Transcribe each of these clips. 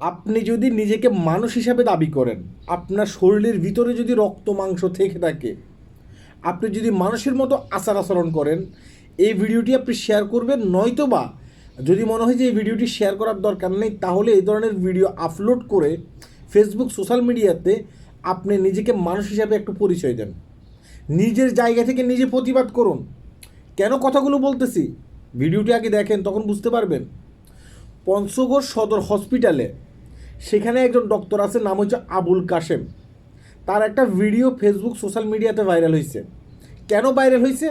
আপনি যদি নিজেকে মানুষ হিসাবে দাবি করেন, আপনার শরীরের ভিতরে যদি রক্ত, মাংস থেকে থাকে, আপনি যদি মানুষের মতো আচার আচরণ করেন, এই ভিডিওটি আপনি শেয়ার করবেন নয়তো বা যদি মনে হয় যে এই ভিডিওটি শেয়ার করার দরকার নেই, তাহলে এই ধরনের ভিডিও আপলোড করে ফেসবুক সোশ্যাল মিডিয়াতে আপনি নিজেকে মানুষ হিসাবে একটু পরিচয় দেন। নিজের জায়গা থেকে নিজে প্রতিবাদ করুন। কেন কথাগুলো বলতেছি? ভিডিওটি আগে দেখেন, তখন বুঝতে পারবেন। পঞ্চগড় সদর হসপিটালে সেখানে একজন ডক্টর আছে, নাম হচ্ছে আবুল কাশেম। তার একটা ভিডিও ফেসবুক সোশ্যাল মিডিয়াতে ভাইরাল হয়েছে কেন ভাইরাল হয়েছে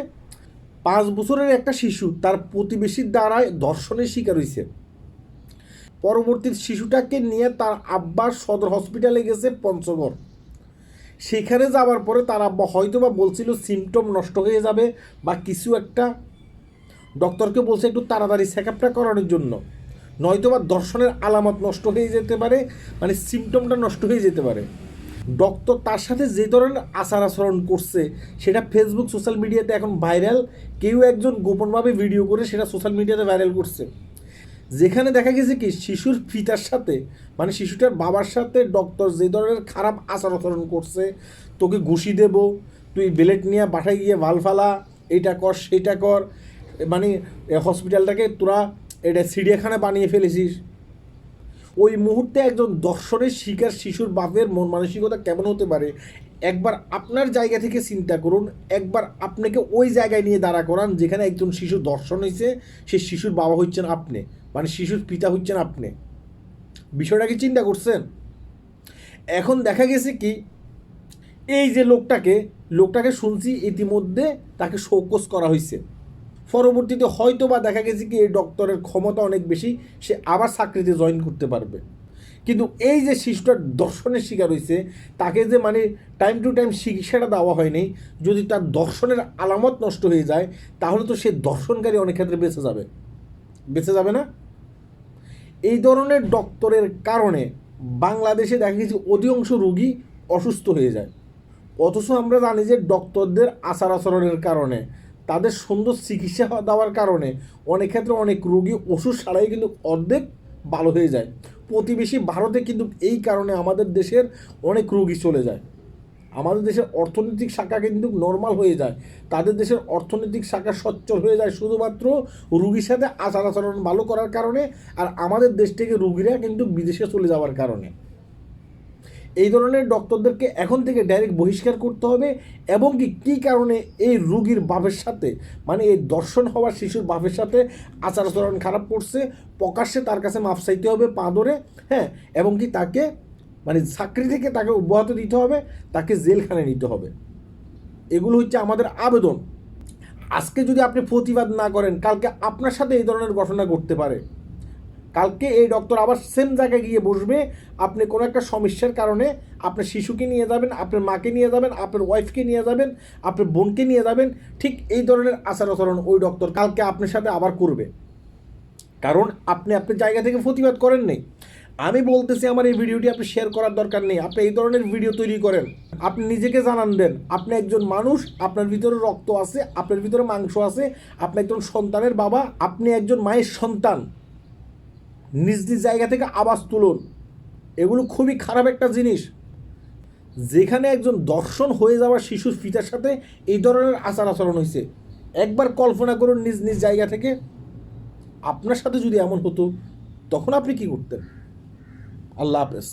পাঁচ বছরের একটা শিশু তার প্রতিবেশীর দ্বারায় ধর্ষণের শিকার হয়েছে পরবর্তী শিশুটাকে নিয়ে তার আব্বার সদর হসপিটালে গেছে পঞ্চগড়। সেখানে যাওয়ার পরে তার আব্বা হয়তো বা বলছিল সিমটম নষ্ট হয়ে যাবে বা কিছু একটা। ডক্টরকে বলছে, একটু তাড়াতাড়ি চেক আপটা করানোর জন্য। নয়তো বা দর্শনের আলামত নষ্ট হয়ে যেতে পারে মানে সিমটমটা নষ্ট হয়ে যেতে পারে। ডক্টর তার সাথে যে ধরনের আচার আচরণ করছে, সেটা ফেসবুক সোশ্যাল মিডিয়াতে এখন ভাইরাল কেউ একজন গোপনভাবে ভিডিও করে সেটা সোশ্যাল মিডিয়াতে ভাইরাল করছে। যেখানে দেখা গেছে কি, শিশুর পিতার সাথে মানে শিশুটার বাবার সাথে ডক্টর যে ধরনের খারাপ আচার আচরণ করছে, তোকে ঘুষি দেব, তুই বেলেট নিয়ে বাসায় গিয়ে ভালো ফালা এইটা কর সেইটা কর মানে হসপিটালটাকে তোরা এটা চিড়িয়াখানা বানিয়ে ফেলেছিস। ওই মুহূর্তে একজন দর্শনের শিকার শিশুর বাপের মন মানসিকতা কেমন হতে পারে? একবার আপনার জায়গা থেকে চিন্তা করুন, একবার আপনাকে ওই জায়গায় নিয়ে দাঁড়া করান যেখানে একজন শিশু দর্শন হয়েছে সে শিশুর বাবা হচ্ছেন আপনি মানে শিশুর পিতা হচ্ছেন আপনি। বিষয়টা কি চিন্তা করছেন? এখন দেখা গেছে কি, এই যে লোকটাকে লোকটাকে শুনছি ইতিমধ্যে তাকে শোকস করা হয়েছে। পরবর্তীতে হয়তো বা দেখা গেছে কি এই ডক্টরের ক্ষমতা অনেক বেশি, সে আবার চাকরিতে জয়েন করতে পারবে। কিন্তু এই যে শিশুটার দর্শনের শিকার হয়েছে, তাকে যে মানে টাইম টু টাইম চিকিৎসাটা দেওয়া হয়নি, যদি তার দর্শনের আলামত নষ্ট হয়ে যায়, তাহলে তো সে দর্শনকারী অনেক ক্ষেত্রে বেঁচে যাবে। বেঁচে যাবে না? এই ধরনের ডক্টরের কারণে বাংলাদেশে দেখা গেছে অধিকাংশ রোগী অসুস্থ হয়ে যায়। অথচ আমরা জানি যে ডক্টরদের আচার আচরণের কারণে তাদের সুন্দর চিকিৎসা দেওয়ার কারণে অনেক ক্ষেত্রে অনেক রোগী ওষুধ ছাড়াই কিন্তু অর্ধেক ভালো হয়ে যায়। প্রতিবেশী ভারতে কিন্তু এই কারণে আমাদের দেশের অনেক রোগী চলে যায়। আমাদের দেশের অর্থনৈতিক শাখা কিন্তু নর্মাল হয়ে যায়। তাদের দেশের অর্থনৈতিক শাখা সচ্ছল হয়ে যায় শুধুমাত্র রুগীর সাথে আচার আচরণ ভালো করার কারণে আর আমাদের দেশ থেকে রুগীরা কিন্তু বিদেশে চলে যাওয়ার কারণে। এই ধরনের ডক্টরদেরকে এখন থেকে ডাইরেক্ট বহিষ্কার করতে হবে এবং কি, কী কারণে এই রুগীর বাপের সাথে মানে এই দর্শন হওয়ার শিশুর বাপের সাথে আচার আচরণ খারাপ করছে, প্রকাশ্যে তার কাছে মাফ চাইতে হবে পা ধরে হ্যাঁ এবং কি তাকে মানে চাকরি থেকে তাকে অব্যাহত দিতে হবে, তাকে জেলখানায় নিতে হবে। এগুলো হচ্ছে আমাদের আবেদন। আজকে যদি আপনি প্রতিবাদ না করেন, কালকে আপনার সাথে এই ধরনের ঘটনা ঘটতে পারে। কালকে এই ডক্টর আবার সেম জায়গায় গিয়ে বসবে। আপনি কোনো একটা সমস্যার কারণে আপনার শিশুকে নিয়ে যাবেন, আপনার মাকে নিয়ে যাবেন, আপনার ওয়াইফকে নিয়ে যাবেন, আপনার বোনকে নিয়ে যাবেন, ঠিক এই ধরনের আচার আচরণ ওই ডক্টর কালকে আপনার সাথে আবার করবে। কারণ আপনি আপনার জায়গা থেকে প্রতিবাদ করেন নেই। আমি বলতেছি আমার এই ভিডিওটি আপনি শেয়ার করার দরকার নেই। আপনি এই ধরনের ভিডিও তৈরি করেন। আপনি নিজেকে জানান দেন, আপনি একজন মানুষ, আপনার ভিতরে রক্ত আছে, আপনার ভিতরে মাংস আছে, আপনি একজন সন্তানের বাবা, আপনি একজন মায়ের সন্তান। নিজ নিজ জায়গা থেকে আওয়াজ তুলুন। এগুলো খুবই খারাপ একটা জিনিস। যেখানে একজন দর্শন হয়ে যাওয়া শিশুর পিতার সাথে এই ধরনের আচার আচরণ হয়েছে, একবার কল্পনা করুন নিজ নিজ জায়গা থেকে আপনার সাথে যদি এমন হতো, তখন আপনি কি করতেন? আল্লাহ হাফেজ।